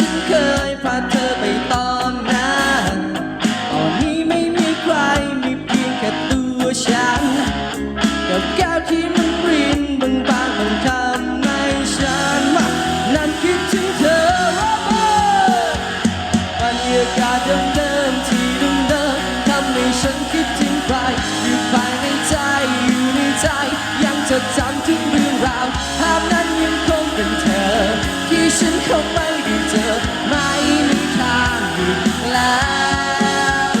ฉันเคยพาเธอไปตอนนั้นตอนนี้ไม่มีใครมีเพียงแค่ตัวฉัน กับแก้วที่มันรินบางบมันทำให้ฉันนั่นคิดถึงเธอว่าบรรยากาศเดิมๆที่เดิมๆทำให้ฉันคิดถึง ฉันคงไม่ได้เจอไม่มีทางอีกแล้ว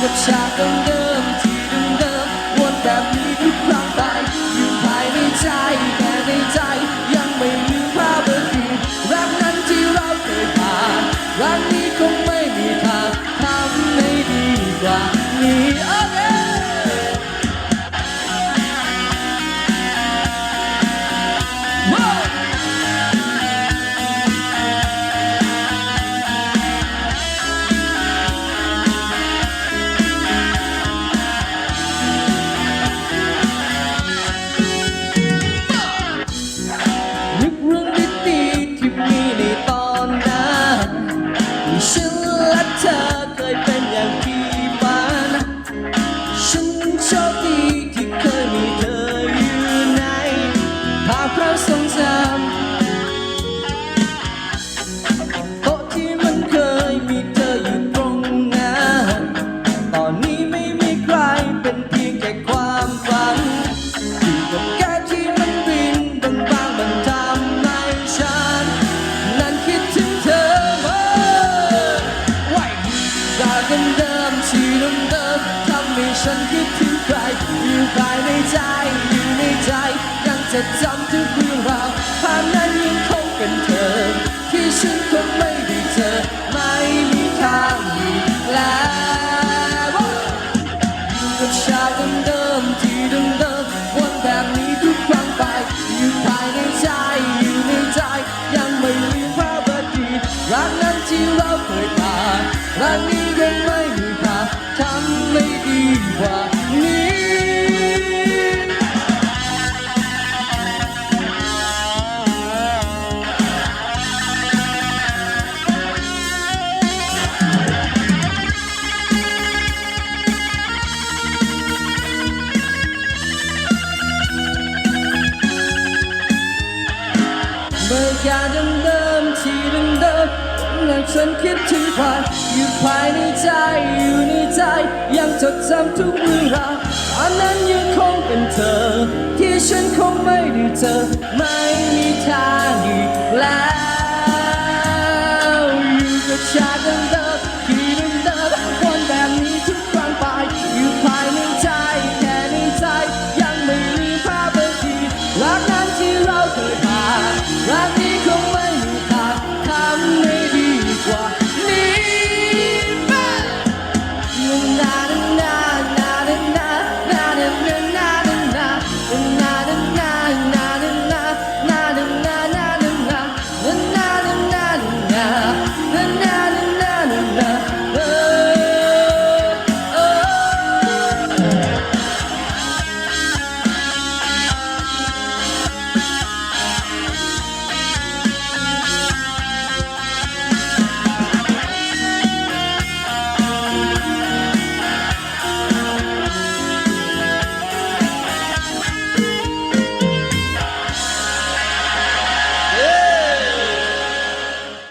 กับฉากเดิมที่เดิมๆวนแบบนี้ทุกครั้งไปยู่ภายในใจแต่ในใจยังไม่ลืมภาเมื่อกี้รักนั้นที่เราเคยผ่ารักนี้คงไม่มีทางทำให้ดีกว่านี้ากเดิมที่เดิมทำให้ฉันคิดถึงใครอยู่ภายในใจอยู่ในใจยังจะจำทุกเรื่องราวภาพนั้นยังคงเป็นเธอ ที่ฉันคงไม่ได้เจอไม่มีทางอีกแล้วอยู่กับฉากเดิมที่เดิมๆวนแบบนี้ทุกครั้งไปอยู่ภายในใจอยู่ในใจยังไม่ลืมภาพอดีตรักนั้นที่เราเคยผ่านรักนี้ มื่อยาเดิมเดิมที่เดิมเดิมหลัฉันคิดถึงความอยู่ภายในใจอยู่ในใจ ยังจดจำทุกเรื่องราวอันนั้นยังคงเป็นเธอ ที่ฉันคงไม่ได้เจอไม่มีทางอีกแล้วอยู่กับฉัน